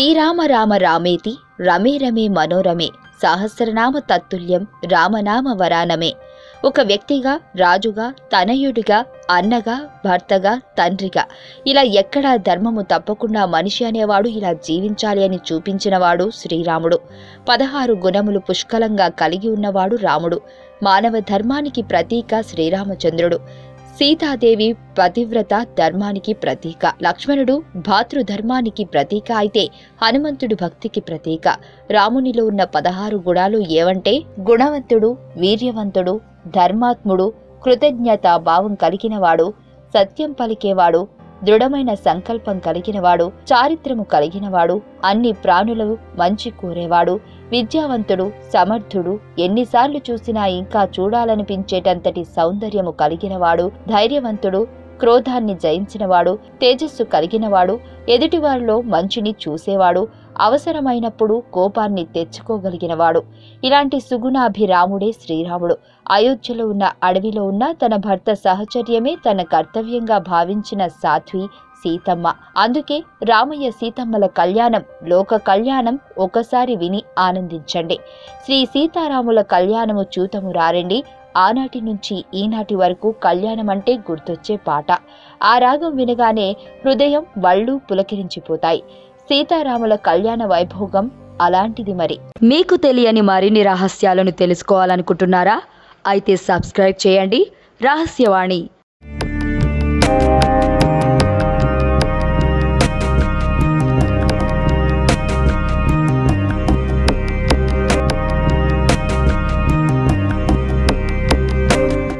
శ్రీరామ రామ రామేతి రమే రమే మనోరమే సహస్రనామ తత్తుల్యం రామనామ వరానమే. ఒక వ్యక్తిగా రాజుగా తనయుడిగా అన్నగా భర్తగా తండ్రిగా. ఇలా ఎక్కడా ధర్మము తప్పకుండా మనిషి అనేవాడు ఇలా జీవించాలి అని చూపించినవాడు శ్రీరాముడు. పదహారు గుణములు పుష్కలంగా కలిగి ఉన్నవాడు రాముడు. మానవ ధర్మానికి ప్రతీక శ్రీరామచంద్రుడు. సీతాదేవి పతివ్రత ధర్మానికి ప్రతీక. లక్ష్మణుడు భాతృధర్మానికి ప్రతీక అయితే హనుమంతుడు భక్తికి ప్రతీక. రామునిలో ఉన్న పదహారు గుణాలు ఏవంటే గుణవంతుడు వీర్యవంతుడు ధర్మాత్ముడు కృతజ్ఞత భావం కలిగినవాడు సత్యం పలికేవాడు దృఢమైన సంకల్పం కలిగినవాడు చారిత్రము కలిగినవాడు అన్ని ప్రాణులు మంచి కోరేవాడు విద్యావంతుడు సమర్థుడు ఎన్నిసార్లు చూసినా ఇంకా చూడాలనిపించేటంతటి సౌందర్యము కలిగినవాడు ధైర్యవంతుడు క్రోధాన్ని జయించినవాడు తేజస్సు కలిగినవాడు ఎదుటివారిలో మంచిని చూసేవాడు అవసరమైనప్పుడు కోపాన్ని తెచ్చుకోగలిగినవాడు. ఇలాంటి సుగుణాభిరాముడే శ్రీరాముడు. అయోధ్యలో ఉన్న అడవిలో ఉన్న తన భర్త సహచర్యమే తన కర్తవ్యంగా భావించిన సాధ్వి సీతమ్మ. అందుకే రామయ్య సీతమ్మల కళ్యాణం లోక కళ్యాణం ఒకసారి విని ఆనందించండి. శ్రీ సీతారాముల కళ్యాణము చూతము రారండి. ఆనాటి నుంచి ఈనాటి వరకు కళ్యాణం అంటే గుర్తొచ్చే పాట. ఆ రాగం వినగానే హృదయం వళ్ళు పులకిరించిపోతాయి. సీతారాముల కళ్యాణ వైభోగం అలాంటిది మరి. మీకు తెలియని మరిన్ని రహస్యాలను తెలుసుకోవాలనుకుంటున్నారా? అయితే సబ్స్క్రైబ్ చేయండి. రహస్యవాణి.